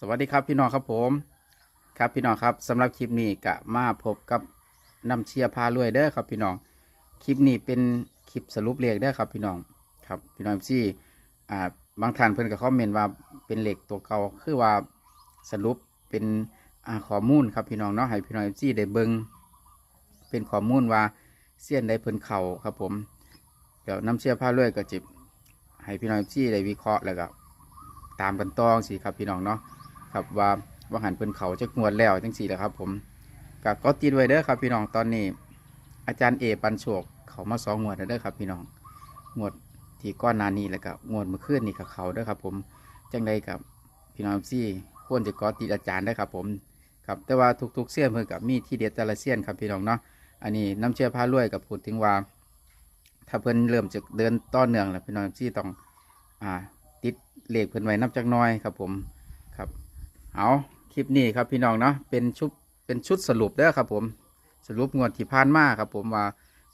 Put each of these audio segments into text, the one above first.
สวัสดีครับพี่น้องครับผม ครับพี่น้องครับสำหรับคลิปนี้กะมาพบกับน้ำเชียร์พารวยเด้อครับพี่น้องคลิปนี้เป็นคลิปสรุปเลขเด้อครับพี่น้องครับพี่น้องที่อ่าบางท่านเพิ่นก็คอมเมนต์ว่าเป็นเลขตัวเก่าคือว่าสรุปเป็นอ่าข้อมูลครับพี่น้องเนาะให้พี่น้องที่ได้เบิ่งเป็นข้อมูลว่าเสี้ยนได้เพิ่นเข่าครับผม เดี๋ยวน้ำเชียร์พารวยก็จิบให้พี่น้องที่ได้วิเคราะห์แล้วก็ตามกันต้องสิครับพี่น้องเนาะ ครับว่าว่าหันเพิ่นเขาจะงวดแล้วจังสี่แหละครับ ผมก็ก็ติดไว้เด้อครับพี่น้องตอนนี้ อาจารย์เอปันโชคเขามาสองงวดแล้วเด้อครับ พี่น้องงวดที่ก้อนนานี้แล้วก็งวดเมื่อคืนนี่กับเขาเด้อครับ ผมจังใดกับพี่น้องซี่ควรจะก็ติดอาจารย์ได้อครับ ผมครับแต่ว่าทุกๆเสี้ยนเพิ่นกับมีที่เด็ดแต่ละเสี้ยนครับพี่น้องเนาะอันนี้น้ำเชื่อผ้ารวยกับพูดถึงว่า ถ้าเพิ่นเริ่มจะเดินต่อนเนืองแล้วพี่น้องซี่ต้องอ่าติดเหลขเพิ่นไว้นับจักน้อยครับผม เอาคลิปนี้ครับพี่น้องเนาะเป็นชุดเป็นชุดสรุปเด้อครับผมสรุปงวดที่ผ่านมาครับผมว่า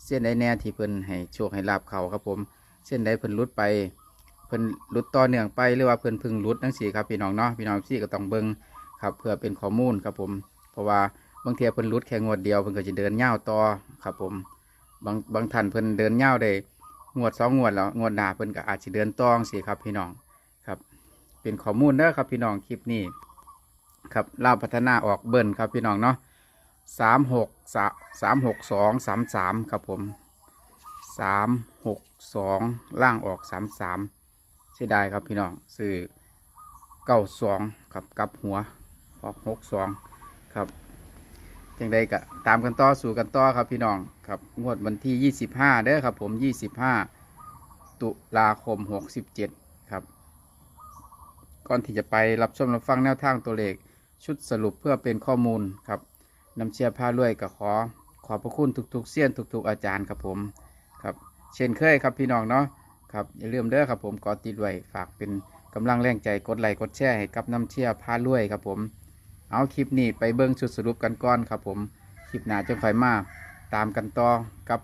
เส้นใดแน่ที่เพิ่นให้โชคให้ลาบเขาครับผม เส้นใดเพิ่นลุดไปเพิ่นลุดต่อเนื่องไปหรือว่าเพิ่นพึ่งลุดนั่งสีครับพี่น้องเนาะพี่น้องซี่ก็ต้องเบิ่งครับเพื่อเป็นข้อมูลครับผม เพราะว่าบางเทีเพิ่นลุดแค่งวดเดียวเพิ่นก็จะเดินยาต่อครับผมบางบางท่านเพิ่นเดินยาได้งวดสองงวดแล้วงวดหน้าเพิ่นก็อาจจะเดินตองสิครับพี่น้องครับ เป็นข้อมูลเด้อครับพี่น้องคลิปนี้ ครับเล่าวพัฒนาออกเบิ้ลครับพี่น้องเนาะสามหกสามหกสองสามสามครับผมสามหกสองล่างออกสามสามเสียดายครับพี่น้องซื้อเก้าสองครับกับหัวออกหกสองครับจังใดก็ตามกันต่อสู่กันต่อครับพี่น้องครับงวดวันที่ยี่สิบห้าเด้อครับผมยี่สิบห้าตุลาคมหกสิบเจ็ดครับ ก่อนที่จะไปรับชมรับฟังแนวทางตัวเลข ชุดสรุปเพื่อเป็นข้อมูลครับนำเชียร์ผ้ารวยกับขอ ขอบพระคุณทุกๆเสี้ยนทุก ๆ อาจารย์ครับผมครับเช่นเคยครับพี่น้องเนาะครับอย่าลืมเด้อครับผมกอติดไว้ฝากเป็นกำลังแรงใจกดไลค์กดแชร์ให้กับน้ำเชียร์ผ้ารวยครับผม เอาคลิปนี้ไปเบิ้งชุดสรุปกันก่อนครับผมคลิปหน้าจะค่อยมาตามกันต่อกับ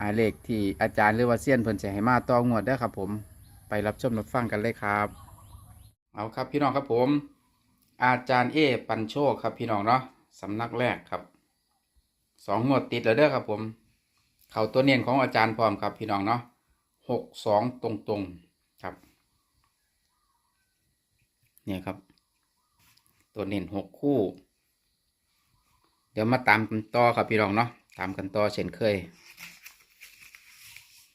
อาเลขที่อาจารย์หรือว่าเซียนเพิ่นจะให้มาต่องวดเด้ครับผม ไปรับชมรับฟังกันเลยครับ เอาครับพี่น้องครับผม อาจารย์เอปันโชคครับพี่น้องเนาะสำนักแรกครับสองงวดติดแล้วเด้อครับผม เขาตัวเนียนของอาจารย์พร้อมครับพี่น้องเนาะหกสองตรงตรงครับ เนี่ยครับ ตัวเนียนหกคู่ เดี๋ยวมาตามกันต่อครับพี่น้องเนาะตามกันต่อเช่นเคย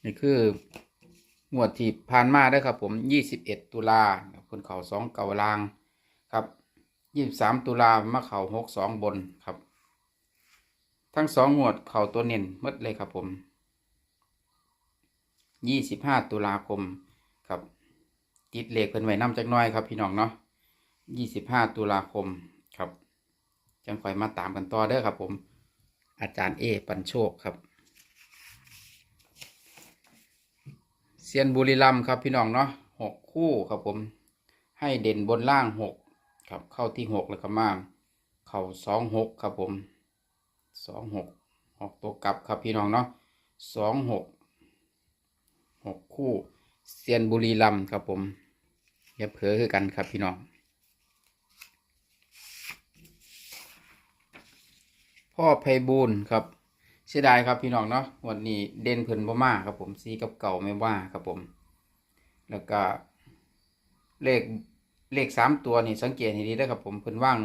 นี่คืองวดที่ผ่านมาได้อครับผมยี่สิบเอ็ดตุลาคนเขาสองเก่าลางครับ ยี่สิบสามตุลามาเข่าหกสองบนครับ ทั้งสองงวดเข่าตัวเน้นมดเลยครับผมยี่สิบห้าตุลาคมครับ ติดเลขเป็นไว้น้ำจักน้อยครับพี่น้องเนาะยี่สิบห้าตุลาคมครับ จังคอยมาตามกันต่อเด้อครับผม อาจารย์เอปันโชคครับเซียนบุรีรัมครับพี่น้องเนาะหกคู่ครับผม ให้เด่นบนล่างหก ครับเข้าที่หกแล้วก็มาเข่าสองหกครับผมสองหกออกตัวกลับครับพี่น้องเนาะสองหกหกคู่เซียนบุรีรัมย์ครับผมอย่าเผลอคือกันครับพี่น้องพ่อไพบูลครับเสียดายครับพี่น้องเนาะวันนี้เด่นเพิ่นบ่มาครับผมซีกับเก่าไม่ว่าครับผม แล้วก็เลข เลขสามตัวนี่สังเกตให้ดีนะครับผมเพิ่นว่าง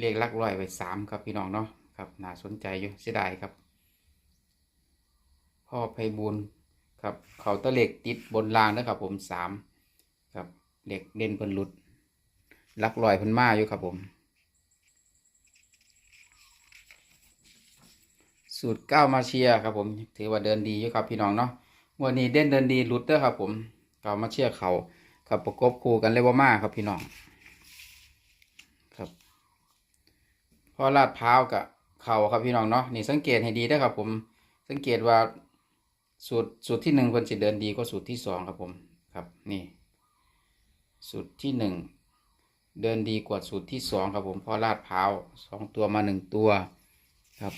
เลขลักร้อยไว้สามครับพี่น้องเนาะครับน่าสนใจอยู่เสียดายครับ พ่อไพบูลครับเขาตะเลขติดบนรางนะครับผมสามครับเลขเด่นเพิ่นหลุดลักร้อยเพิ่นมาอยู่ครับผม สูตรเก้ามาเชียร์ครับผม ถือว่าเดินดีอยู่ครับพี่น้องเนาะวันนี้เด่นเดินดีหลุดเด้อครับผมเก้ามาเชียร์เขา ครับประกบคู่กันเลยว่ามาครับพี่น้องครับ พอลาดพร้าวกับเข่าครับพี่น้องเนาะนี่สังเกตให้ดีได้อครับ ผมสังเกตว่าสูตรสูตรที่หนึ่งคนจะเดินดีกว่าสูตรที่สองครับผมครับนี่ สูตรที่หนึ่งเดินดีกว่าสูตรที่สองครับผมพอลาดพร้าวสองตัวมาหนึ่งตัวครับ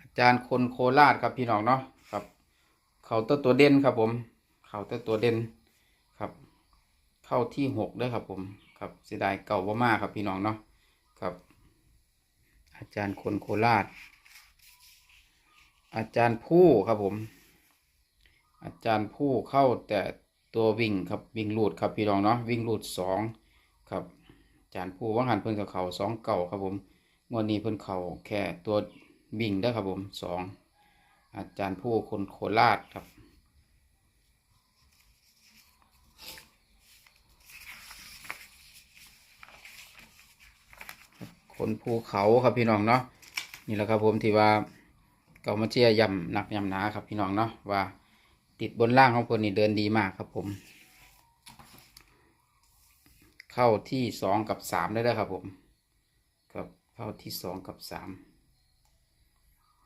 อาจารย์คนโคราชครับพี่น้องเนาะ เขาตัวตัวเด่นครับผม เขาตัวตัวเด่นครับ เข้าที่หกด้อครับผมครับเสียดายเก่าว่ามากครับพี่น้องเนาะครับ อาจารย์คนโคราช อาจารย์ผู้ครับผม อาจารย์ผู้เข้าแต่ตัววิ่งครับวิ่งลูดครับพี่น้องเนาะวิ่งลูดสองครับ อาจารย์ผู้ว่างหันเพิ่นกับเขาสองเก่าครับผมงวดนี้เพิ่นเขาแค่ตัววิ่งเด้ครับผมสอง อาจารย์ผู้คนโคราชครับ คนภูเขาครับพี่น้องเนาะนี่แหละครับผมที่ว่าเกามาเชียย่ำหนักย่ำหนาครับพี่น้องเนาะว่าติดบนล่างของคนนี่เดินดีมากครับผม เข้าที่สองกับสามได้แล้วครับผม ครับเข้าที่สองกับสาม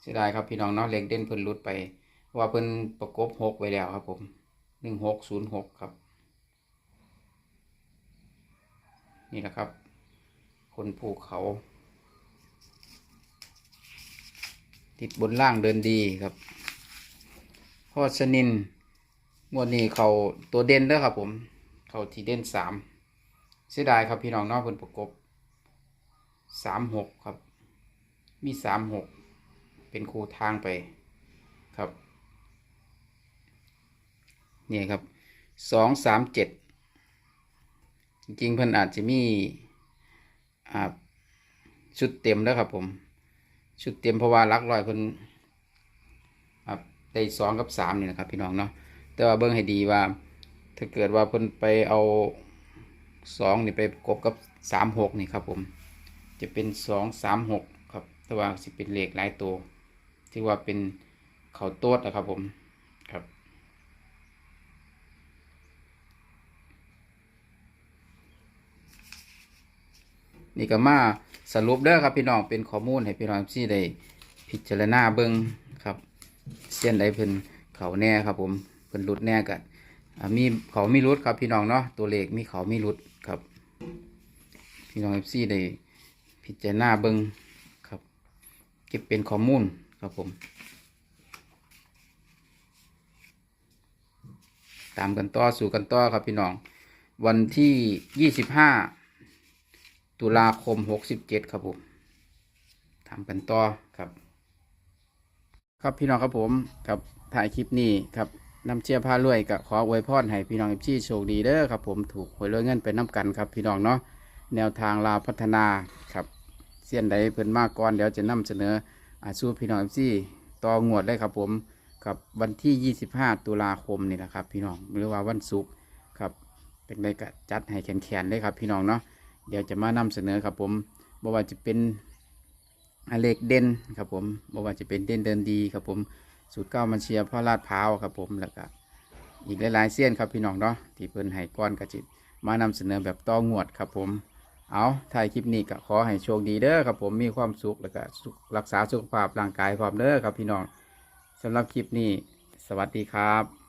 เสียดายครับพี่น้องเนาะเล็กเด่นเพิ่นลุดไป ว่าเพิ่นประกบหกไว้แล้วครับผมหนึ่งหกศูนย์หกครับ นี่แหละครับ คนภูเขา ติดบนล่างเดินดีครับ พ่อชนินงวดนี้เขาตัวเด่นเด้อครับผม เขาที่เด่นสามเสียดายครับพี่น้องเนอกเพิ่นประกบสามหกครับ มีสามหก เป็นคูทางไปครับ นี่ครับสองสามเจ็ดจริงๆเพิ่นอาจจะมีอ่าชุดเต็มแล้วครับผม ชุดเต็มเพราะว่าหลักรอยเพิ่นอ่าได้สองกับสามนี่นะครับพี่น้องเนาะแต่ว่าเบิ่งให้ดีว่า ถ้าเกิดว่าเพิ่นไปเอาสองนี่ไปประกบกับสามหกนี่ครับผม จะเป็นสองสามหกครับแต่ว่าสิเป็นเลขหลายตัว ที่ว่าเป็นเขาโต๊ดนะครับผมครับ นี่ก็มาสรุปเด้อครับพี่น้องเป็นข้อมูลให้พี่น้องที่ได้พิจารณาเบิ่งครับ เส้นใดเพิ่นเขาแน่ครับผมเพิ่นหลุดแน่กันมีเขามีรุดครับพี่น้องเนาะตัวเลขมีเขามีรุดครับ พี่น้องเอฟซีได้พิจารณาเบิ่งครับ เก็บเป็นข้อมูล ครับผม ตามกันต่อสู่กันต่อครับพี่น้อง วันที่ยี่สิบห้าตุลาคมหกสิบเจ็ดครับผมทำกันต่อครับ ครับพี่น้องครับผมครับถ่ายคลิปนี้ครับนำเชียร์พารวยกับขออวยพรให้พี่น้องเอฟซีโชคดีเด้อครับผมถูกหวยรวยเงินไปน้ำกันครับพี่น้องเนาะแนวทางลาวพัฒนาครับเสี้ยนใดเพิ่นมากก่อนเดี๋ยวจะนำเสนอ อาสู้พี่น้องเอฟซีต่องวดได้ครับผมครับวันที่ 25 ตุลาคมนี่แหละครับ พี่น้องหรือว่าวันศุกร์ครับเป็นไรก็จัดให้แขนๆเลยครับ พี่น้องเนาะเดี๋ยวจะมานำเสนอครับผมบ่ว่าจะเป็นอเลขเด่นครับผมบ่ว่าจะเป็นเด่นเดินดีครับผมสูตรเก้ามันเชียร์พ่อลาดพร้าวครับผมแล้วก็อีกหลายๆเส้นครับพี่น้องเนาะที่เพิ่นให้ก้อนกระจิตมานำเสนอแบบต้องวดครับผม เอาถ่ายคลิปนี้ก็ขอให้โชคดีเด้อครับผมมีความสุขแล้วก็รักษาสุขภาพร่างกายพร้อมเด้อครับพี่น้องสำหรับคลิปนี้ สวัสดีครับ